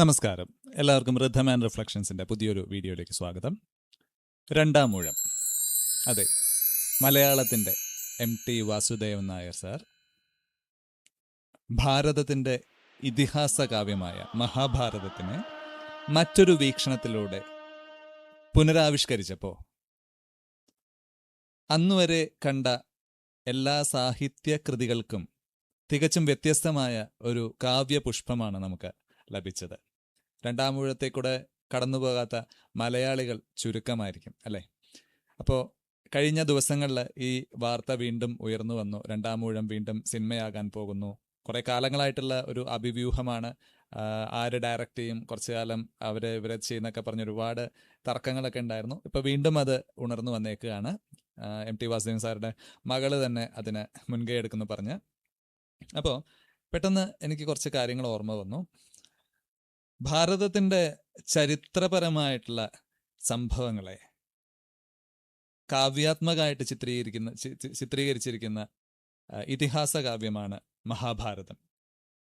നമസ്കാരം. എല്ലാവർക്കും rhythm and റിഫ്ലക്ഷൻസിന്റെ പുതിയൊരു വീഡിയോയിലേക്ക് സ്വാഗതം. രണ്ടാം മൂഴം അതെ മലയാളത്തിന്റെ M T Vasudevan Nair sir ഭാരതത്തിന്റെ ഇതിഹാസ കാവ്യമായ മഹാഭാരതത്തിനെ മറ്റൊരു വീക്ഷണത്തിലൂടെ പുനരാവിഷ്കരിച്ചപ്പോൾ അന്നുവരെ കണ്ട എല്ലാ സാഹിത്യ കൃതികൾക്കും തികച്ചും വ്യത്യസ്തമായ ഒരു കാവ്യപുഷ്പമാണ് നമുക്ക് ലഭിച്ചത്. രണ്ടാം ഊഴത്തെ കൂടെ കടന്നുപോകാത്ത മലയാളികൾ ചുരുക്കമായിരിക്കും അല്ലേ? അപ്പോൾ കഴിഞ്ഞ ദിവസങ്ങളിൽ ഈ വാർത്ത വീണ്ടും ഉയർന്നു വന്നു. രണ്ടാം ഊഴം വീണ്ടും സിനിമയാകാൻ പോകുന്നു. കുറേ കാലങ്ങളായിട്ടുള്ള ഒരു അഭിവ്യൂഹമാണ്. ആര് ഡയറക്റ്റ് ചെയ്യും? കുറച്ചു കാലം അവർ ഇവരെ ചെയ്യുന്നൊക്കെ പറഞ്ഞ് ഒരുപാട് തർക്കങ്ങളൊക്കെ ഉണ്ടായിരുന്നു. ഇപ്പൊ വീണ്ടും അത് ഉണർന്നു വന്നേക്കുകയാണ്. എം ടി വാസുദേവൻ സാറുടെ മകൾ തന്നെ അതിന് മുൻകൈ എടുക്കുന്നു പറഞ്ഞ്. അപ്പോൾ പെട്ടെന്ന് എനിക്ക് കുറച്ച് കാര്യങ്ങൾ ഓർമ്മ വന്നു. ഭാരതത്തിന്റെ ചരിത്രപരമായിട്ടുള്ള സംഭവങ്ങളെ കാവ്യാത്മകമായിട്ട് ചിത്രീകരിക്കുന്ന ചിത്രീകരിച്ചിരിക്കുന്ന ഇതിഹാസ കാവ്യമാണ് മഹാഭാരതം.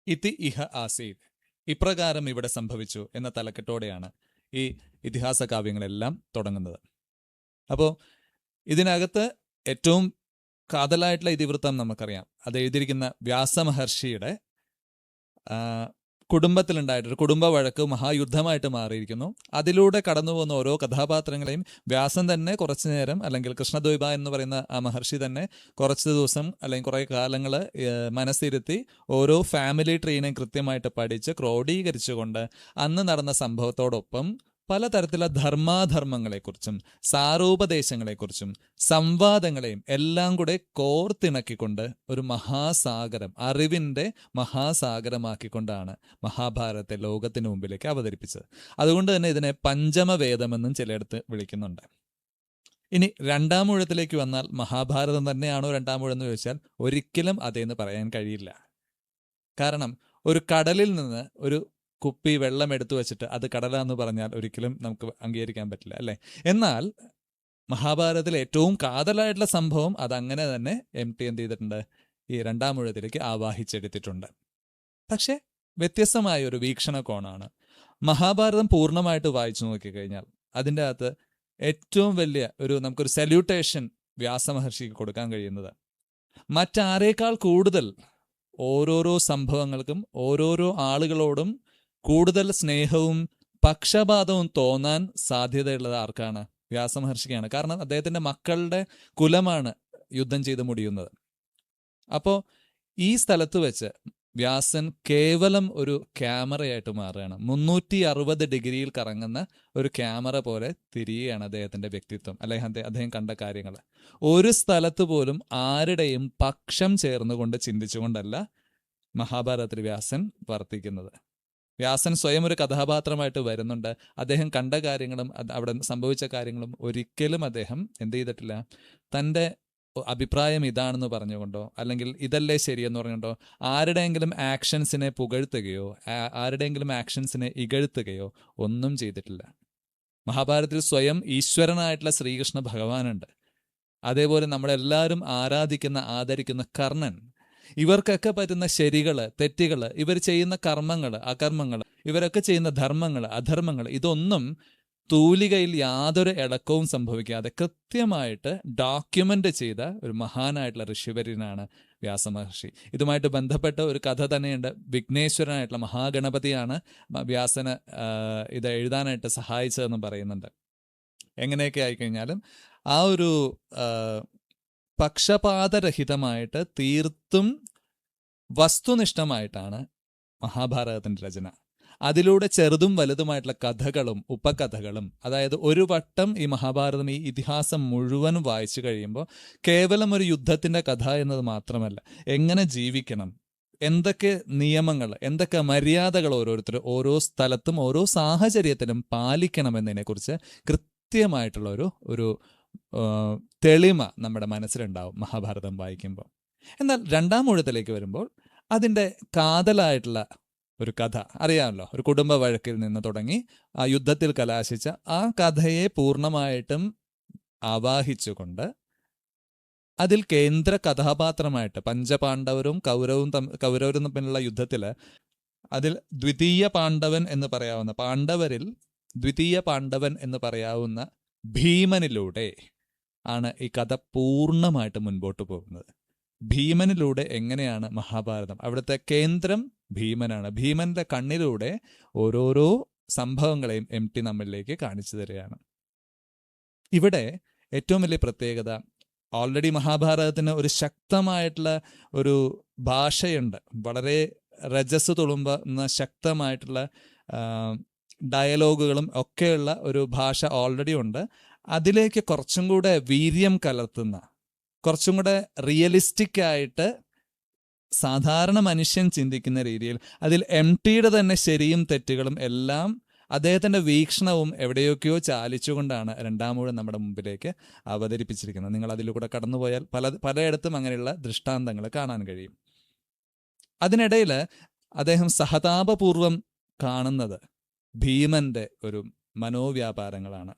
ഇതി ഇഹ ആസീത്. ഇപ്രകാരം ഇവിടെ സംഭവിച്ചു എന്ന തലക്കെട്ടോടെയാണ് ഈ ഇതിഹാസ കാവ്യങ്ങളെല്ലാം തുടങ്ങുന്നത്. അപ്പോൾ ഇതിനകത്ത് ഏറ്റവും കാതലായിട്ടുള്ള ഇതിവൃത്തം നമുക്കറിയാം. അത് എഴുതിയിരിക്കുന്ന വ്യാസമഹർഷിയുടെ കുടുംബത്തിലുണ്ടായിട്ടൊരു കുടുംബ വഴക്ക് മഹായുദ്ധമായിട്ട് മാറിയിരിക്കുന്നു. അതിലൂടെ കടന്നു പോകുന്ന ഓരോ കഥാപാത്രങ്ങളെയും വ്യാസൻ തന്നെ കുറച്ചു നേരം അല്ലെങ്കിൽ കൃഷ്ണദ്വൈപ എന്ന് പറയുന്ന ആ മഹർഷി തന്നെ കുറച്ച് ദിവസം അല്ലെങ്കിൽ കുറേ കാലങ്ങൾ മനസ്സിരുത്തി ഓരോ ഫാമിലി ട്രീനെയും കൃത്യമായിട്ട് പഠിച്ച് ക്രോഡീകരിച്ചുകൊണ്ട് അന്ന് നടന്ന സംഭവത്തോടൊപ്പം പലതരത്തിലുള്ള ധർമാധർമ്മങ്ങളെക്കുറിച്ചും സാരോപദേശങ്ങളെക്കുറിച്ചും സംവാദങ്ങളെയും എല്ലാം കൂടെ കോർത്തിണക്കിക്കൊണ്ട് ഒരു മഹാസാഗരം അറിവിന്റെ മഹാസാഗരമാക്കിക്കൊണ്ടാണ് മഹാഭാരതത്തെ ലോകത്തിന് മുമ്പിലേക്ക് അവതരിപ്പിച്ചത്. അതുകൊണ്ട് തന്നെ ഇതിനെ പഞ്ചമവേദമെന്നും ചിലയിടത്ത് വിളിക്കുന്നുണ്ട്. ഇനി രണ്ടാം ഊഴത്തിലേക്ക് വന്നാൽ മഹാഭാരതം തന്നെയാണോ രണ്ടാം ഊഴം എന്ന് ചോദിച്ചാൽ ഒരിക്കലും അതേന്ന് പറയാൻ കഴിയില്ല. കാരണം ഒരു കടലിൽ നിന്ന് ഒരു കുപ്പി വെള്ളം എടുത്തു വെച്ചിട്ട് അത് കടലാന്ന് പറഞ്ഞാൽ ഒരിക്കലും നമുക്ക് അംഗീകരിക്കാൻ പറ്റില്ല അല്ലേ? എന്നാൽ മഹാഭാരതത്തിലെ ഏറ്റവും കാതലായിട്ടുള്ള സംഭവം അതങ്ങനെ തന്നെ എം ടി എന്ത് ചെയ്തിട്ടുണ്ട്? ഈ രണ്ടാം മുഴത്തിലേക്ക് ആവാഹിച്ചെടുത്തിട്ടുണ്ട്. പക്ഷെ വ്യത്യസ്തമായ ഒരു വീക്ഷണകോണാണ്. മഹാഭാരതം പൂർണമായിട്ട് വായിച്ചു നോക്കിക്കഴിഞ്ഞാൽ അതിന്റെ അകത്ത് ഏറ്റവും വലിയ ഒരു നമുക്കൊരു സല്യൂട്ടേഷൻ വ്യാസമഹർഷിക്ക് കൊടുക്കാൻ കഴിയുന്നത്. മറ്റാരേക്കാൾ കൂടുതൽ ഓരോരോ സംഭവങ്ങൾക്കും ഓരോരോ ആളുകളോടും കൂടുതൽ സ്നേഹവും പക്ഷപാതവും തോന്നാൻ സാധ്യതയുള്ളത് ആർക്കാണ്? വ്യാസമഹർഷിക്കാണ് കാരണം അദ്ദേഹത്തിന്റെ മക്കളുടെ കുലമാണ് യുദ്ധം ചെയ്ത് മുടിയുന്നത്. അപ്പോ ഈ സ്ഥലത്ത് വെച്ച് വ്യാസൻ കേവലം ഒരു ക്യാമറയായിട്ട് മാറുകയാണ്. മുന്നൂറ്റി അറുപത് ഡിഗ്രിയിൽ കറങ്ങുന്ന ഒരു ക്യാമറ പോലെ തിരിയുകയാണ് അദ്ദേഹത്തിന്റെ വ്യക്തിത്വം. അല്ലെങ്കിൽ അദ്ദേഹം അദ്ദേഹം കണ്ട കാര്യങ്ങൾ. ഒരു സ്ഥലത്ത് പോലും ആരുടെയും പക്ഷം ചേർന്നുകൊണ്ട് ചിന്തിച്ചുകൊണ്ടല്ല മഹാഭാരതത്തിൽ വ്യാസൻ വർത്തിക്കുന്നത്. വ്യാസൻ സ്വയം ഒരു കഥാപാത്രമായിട്ട് വരുന്നുണ്ട്. അദ്ദേഹം കണ്ട കാര്യങ്ങളും അവിടെ സംഭവിച്ച കാര്യങ്ങളും ഒരിക്കലും അദ്ദേഹം എന്ത് ചെയ്തിട്ടില്ല. തന്റെ അഭിപ്രായം ഇതാണെന്ന് പറഞ്ഞുകൊണ്ടോ അല്ലെങ്കിൽ ഇതല്ലേ ശരിയെന്ന് പറഞ്ഞുകൊണ്ടോ ആരുടെയെങ്കിലും ആക്ഷൻസിനെ പുകഴ്ത്തുകയോ ആരുടെയെങ്കിലും ആക്ഷൻസിനെ ഇകഴ്ത്തുകയോ ഒന്നും ചെയ്തിട്ടില്ല. മഹാഭാരതത്തിൽ സ്വയം ഈശ്വരനായിട്ടുള്ള ശ്രീകൃഷ്ണ ഭഗവാനുണ്ട്. അതേപോലെ നമ്മളെല്ലാവരും ആരാധിക്കുന്ന ആദരിക്കുന്ന കർണൻ ഇവർക്കൊക്കെ പറ്റുന്ന ശരികൾ തെറ്റുകൾ ഇവർ ചെയ്യുന്ന കർമ്മങ്ങൾ അകർമ്മങ്ങൾ ഇവരൊക്കെ ചെയ്യുന്ന ധർമ്മങ്ങൾ അധർമ്മങ്ങൾ ഇതൊന്നും തൂലികയിൽ യാതൊരു ഇളക്കവും സംഭവിക്കാതെ കൃത്യമായിട്ട് ഡോക്യുമെന്റ് ചെയ്ത ഒരു മഹാനായിട്ടുള്ള ഋഷിവര്യനാണ് വ്യാസമഹർഷി. ഇതുമായിട്ട് ബന്ധപ്പെട്ട ഒരു കഥ തന്നെയുണ്ട്. വിഘ്നേശ്വരനായിട്ടുള്ള മഹാഗണപതിയാണ് വ്യാസന് ഇത് എഴുതാനായിട്ട് സഹായിച്ചതെന്ന് പറയുന്നുണ്ട്. എങ്ങനെയൊക്കെ ആയിക്കഴിഞ്ഞാലും ആ ഒരു പക്ഷപാതരഹിതമായിട്ട് തീർത്തും വസ്തുനിഷ്ഠമായിട്ടാണ് മഹാഭാരതത്തിന്റെ രചന. അതിലൂടെ ചെറുതും വലുതുമായിട്ടുള്ള കഥകളും ഉപകഥകളും അതായത് ഒരു വട്ടം ഈ മഹാഭാരതം ഈ ഇതിഹാസം മുഴുവൻ വായിച്ചു കഴിയുമ്പോൾ കേവലം ഒരു യുദ്ധത്തിന്റെ കഥ എന്നത് മാത്രമല്ല എങ്ങനെ ജീവിക്കണം എന്തൊക്കെ നിയമങ്ങൾ എന്തൊക്കെ മര്യാദകൾ ഓരോരുത്തർ ഓരോ സ്ഥലത്തും ഓരോ സാഹചര്യത്തിലും പാലിക്കണമെന്നതിനെക്കുറിച്ച് കൃത്യമായിട്ടുള്ള ഒരു ഒരു തെളിമ നമ്മുടെ മനസ്സിലുണ്ടാവും മഹാഭാരതം വായിക്കുമ്പോൾ എന്നാൽ രണ്ടാം ഊഴത്തിലേക്ക് വരുമ്പോൾ അതിന്റെ കാതലായിട്ടുള്ള ഒരു കഥ അറിയാമല്ലോ ഒരു കുടുംബ വഴക്കിൽ നിന്ന് തുടങ്ങി ആ യുദ്ധത്തിൽ കലാശിച്ച ആ കഥയെ പൂർണമായിട്ടും ആവാഹിച്ചുകൊണ്ട് അതിൽ കേന്ദ്ര കഥാപാത്രമായിട്ട് പഞ്ചപാണ്ഡവരും കൗരവും കൗരവരും തമ്മിലുള്ള യുദ്ധത്തിൽ അതിൽ ദ്വിതീയ പാണ്ഡവൻ എന്ന് പറയാവുന്ന പാണ്ഡവരിൽ ദ്വിതീയ പാണ്ഡവൻ എന്ന് പറയാവുന്ന ഭീമനിലൂടെ ആണ് ഈ കഥ പൂർണമായിട്ട് മുൻപോട്ട് പോകുന്നത്. ഭീമനിലൂടെ എങ്ങനെയാണ് മഹാഭാരതം? അവിടുത്തെ കേന്ദ്രം ഭീമനാണ്. ഭീമന്റെ കണ്ണിലൂടെ ഓരോരോ സംഭവങ്ങളെയും എം ടി നമ്മളിലേക്ക് കാണിച്ചു തരികയാണ്. ഇവിടെ ഏറ്റവും വലിയ പ്രത്യേകത ഓൾറെഡി മഹാഭാരതത്തിന് ഒരു ശക്തമായിട്ടുള്ള ഒരു ഭാഷയുണ്ട്. വളരെ രജസ് തുളുമ്പുന്ന ശക്തമായിട്ടുള്ള ഡയലോഗുകളും ഒക്കെയുള്ള ഒരു ഭാഷ ഓൾറെഡി ഉണ്ട്. അതിലേക്ക് കുറച്ചും കൂടെ വീര്യം കലർത്തുന്ന കുറച്ചും കൂടെ റിയലിസ്റ്റിക് ആയിട്ട് സാധാരണ മനുഷ്യൻ ചിന്തിക്കുന്ന രീതിയിൽ അതിൽ എം ടിയുടെ തന്നെ ശരിയും തെറ്റുകളും എല്ലാം അദ്ദേഹത്തിന്റെ വീക്ഷണവും എവിടെയൊക്കെയോ ചാലിച്ചുകൊണ്ടാണ് രണ്ടാമൂഴം നമ്മുടെ മുമ്പിലേക്ക് അവതരിപ്പിച്ചിരിക്കുന്നത്. നിങ്ങൾ അതിലൂടെ കടന്നുപോയാൽ പല പലയിടത്തും അങ്ങനെയുള്ള ദൃഷ്ടാന്തങ്ങൾ കാണാൻ കഴിയും. അതിനിടയിൽ അദ്ദേഹം സഹതാപപൂർവം കാണുന്നത് ഭീമന്റെ ഒരു മനോവ്യാപാരങ്ങളാണ്.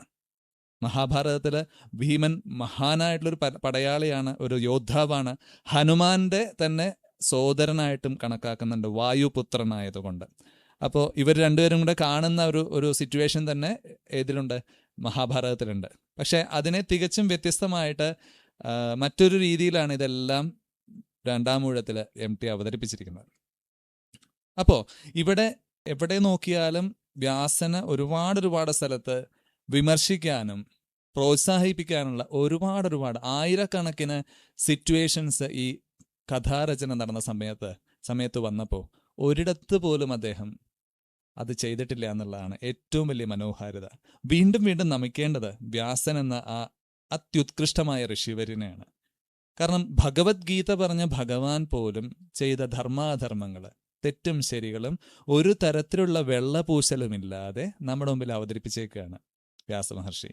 മഹാഭാരതത്തിൽ ഭീമൻ മഹാനായിട്ടുള്ളൊരു പടയാളിയാണ് ഒരു യോദ്ധാവാണ്. ഹനുമാന്റെ തന്നെ സോദരനായിട്ടും കണക്കാക്കുന്നുണ്ട് വായുപുത്രനായതുകൊണ്ട്. അപ്പോൾ ഇവർ രണ്ടുപേരും കൂടെ കാണുന്ന ഒരു ഒരു സിറ്റുവേഷൻ തന്നെ ഏതിലുണ്ട്? മഹാഭാരതത്തിലുണ്ട്. പക്ഷെ അതിനെ തികച്ചും വ്യത്യസ്തമായിട്ട് മറ്റൊരു രീതിയിലാണ് ഇതെല്ലാം രണ്ടാം ഊഴത്തിൽ എം ടി അവതരിപ്പിച്ചിരിക്കുന്നത്. അപ്പോൾ ഇവിടെ എവിടെ നോക്കിയാലും വ്യാസന് ഒരുപാട് ഒരുപാട് സ്ഥലത്ത് വിമർശിക്കാനും പ്രോത്സാഹിപ്പിക്കാനുള്ള ഒരുപാട് ഒരുപാട് ആയിരക്കണക്കിന് സിറ്റുവേഷൻസ് ഈ കഥാരചന നടന്ന സമയത്ത് സമയത്ത് വന്നപ്പോൾ ഒരിടത്ത് പോലും അദ്ദേഹം അത് ചെയ്തിട്ടില്ല എന്നുള്ളതാണ് ഏറ്റവും വലിയ മനോഹാരിത. വീണ്ടും വീണ്ടും നമിക്കേണ്ടത് വ്യാസൻ എന്ന ആ അത്യുത്കൃഷ്ടമായ ഋഷിവര്യനെയാണ്. കാരണം ഭഗവത്ഗീത പറഞ്ഞ ഭഗവാൻ പോലും ചെയ്ത ധർമാധർമ്മങ്ങൾ തെറ്റും ശരികളും ഒരു തരത്തിലുള്ള വെള്ളപൂശലുമില്ലാതെ നമ്മുടെ മുമ്പിൽ അവതരിപ്പിച്ചേക്കാണ് വ്യാസമഹർഷി.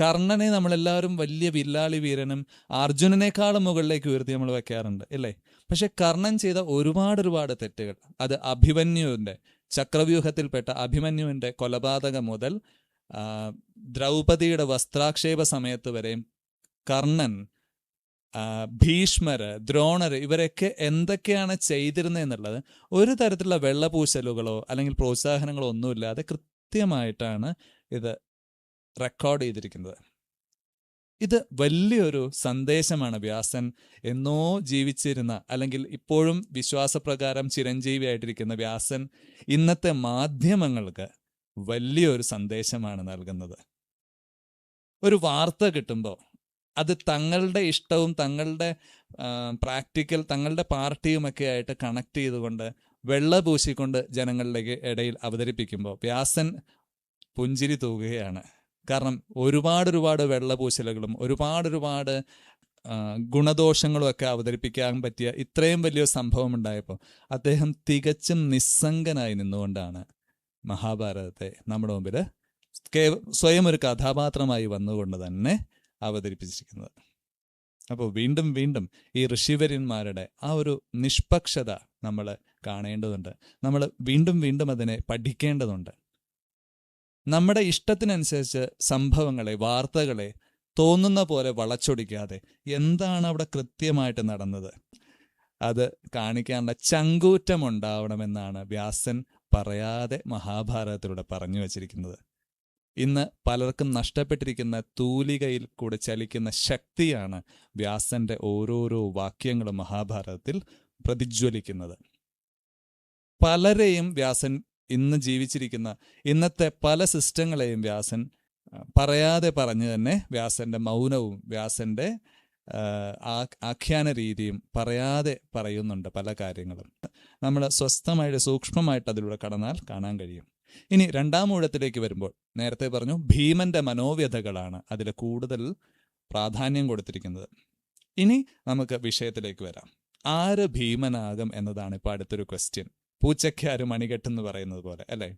കർണനെ നമ്മളെല്ലാവരും വലിയ വില്ലാളി വീരനും അർജുനനേക്കാളും മുകളിലേക്ക് ഉയർത്തി നമ്മൾ വെക്കാറുണ്ട് അല്ലേ? പക്ഷെ കർണൻ ചെയ്ത ഒരുപാട് ഒരുപാട് തെറ്റുകൾ. അത് അഭിമന്യുവിന്റെ ചക്രവ്യൂഹത്തിൽപ്പെട്ട അഭിമന്യുവിന്റെ കൊലപാതകം മുതൽ ദ്രൗപദിയുടെ വസ്ത്രാക്ഷേപ സമയത്ത് വരെയും കർണൻ ഭീഷ്മര് ദ്രോണർ ഇവരൊക്കെ എന്തൊക്കെയാണ് ചെയ്തിരുന്നത് എന്നുള്ളത് ഒരു തരത്തിലുള്ള വെള്ളപൂശലുകളോ അല്ലെങ്കിൽ പ്രോത്സാഹനങ്ങളോ ഒന്നുമില്ലാതെ കൃത്യമായിട്ടാണ് ഇത് റെക്കോർഡ് ചെയ്തിരിക്കുന്നത്. ഇത് വലിയൊരു സന്ദേശമാണ് വ്യാസൻ എന്നോ ജീവിച്ചിരുന്ന അല്ലെങ്കിൽ ഇപ്പോഴും വിശ്വാസപ്രകാരം ചിരഞ്ജീവിയായിട്ടിരിക്കുന്ന വ്യാസൻ ഇന്നത്തെ മാധ്യമങ്ങൾക്ക് വലിയൊരു സന്ദേശമാണ് നൽകുന്നത്. ഒരു വാർത്ത കിട്ടുമ്പോൾ അത് തങ്ങളുടെ ഇഷ്ടവും തങ്ങളുടെ പ്രാക്ടിക്കൽ തങ്ങളുടെ പാർട്ടിയുമൊക്കെ ആയിട്ട് കണക്ട് ചെയ്തുകൊണ്ട് വെള്ള പൂശിക്കൊണ്ട് ജനങ്ങളിലേക്ക് ഇടയിൽ അവതരിപ്പിക്കുമ്പോൾ വ്യാസൻ പുഞ്ചിരി തൂകുകയാണ്. കാരണം ഒരുപാട് ഒരുപാട് വെള്ളപൂശലുകളും ഒരുപാട് ഒരുപാട് ഗുണദോഷങ്ങളും ഒക്കെ അവതരിപ്പിക്കാൻ പറ്റിയ ഇത്രയും വലിയ സംഭവം ഉണ്ടായപ്പോൾ അദ്ദേഹം തികച്ചും നിസ്സംഗനായി നിന്നുകൊണ്ടാണ് മഹാഭാരതത്തെ നമ്മുടെ മുമ്പിൽ സ്വയം ഒരു കഥാപാത്രമായി വന്നുകൊണ്ട് തന്നെ അവതരിപ്പിച്ചിരിക്കുന്നത്. അപ്പോൾ വീണ്ടും വീണ്ടും ഈ ഋഷിവര്യന്മാരുടെ ആ ഒരു നിഷ്പക്ഷത നമ്മൾ കാണേണ്ടതുണ്ട്. നമ്മൾ വീണ്ടും വീണ്ടും അതിനെ പഠിക്കേണ്ടതുണ്ട്. നമ്മുടെ ഇഷ്ടത്തിനനുസരിച്ച് സംഭവങ്ങളെ വാർത്തകളെ തോന്നുന്ന പോലെ വളച്ചൊടിക്കാതെ എന്താണ് അവിടെ കൃത്യമായിട്ട് നടന്നത്? അത് കാണിക്കാനുള്ള ചങ്കൂറ്റം ഉണ്ടാവണമെന്നാണ് വ്യാസൻ പറയാതെ മഹാഭാരതത്തിലൂടെ പറഞ്ഞു വച്ചിരിക്കുന്നത്. ഇന്ന് പലർക്കും നഷ്ടപ്പെട്ടിരിക്കുന്ന തൂലികയിൽ കൂടെ ചലിക്കുന്ന ശക്തിയാണ് വ്യാസന്റെ ഓരോരോ വാക്യങ്ങളും മഹാഭാരതത്തിൽ പ്രതിജ്വലിക്കുന്നത്. പലരെയും വ്യാസൻ ഇന്ന് ജീവിച്ചിരിക്കുന്ന ഇന്നത്തെ പല സിസ്റ്റങ്ങളെയും വ്യാസൻ പറയാതെ പറഞ്ഞു തന്നെ വ്യാസന്റെ മൗനവും വ്യാസന്റെ ആഖ്യാന രീതിയും പറയാതെ പറയുന്നുണ്ട് പല കാര്യങ്ങളും. നമ്മൾ സ്വസ്ഥമായിട്ട് സൂക്ഷ്മമായിട്ട് അതിലൂടെ കടന്നാൽ കാണാൻ കഴിയും. ഇനി രണ്ടാം ഊഴത്തിലേക്ക് വരുമ്പോൾ നേരത്തെ പറഞ്ഞു ഭീമന്റെ മനോവ്യതകളാണ് അതിൽ കൂടുതൽ പ്രാധാന്യം കൊടുത്തിരിക്കുന്നത്. ഇനി നമുക്ക് വിഷയത്തിലേക്ക് വരാം. ആര് ഭീമനാകും എന്നതാണ് ഇപ്പോൾ അടുത്തൊരു ക്വസ്റ്റ്യൻ പൂച്ചയ്ക്ക് ആര് മണികെട്ടെന്ന് പറയുന്നത് പോലെ അല്ലേ?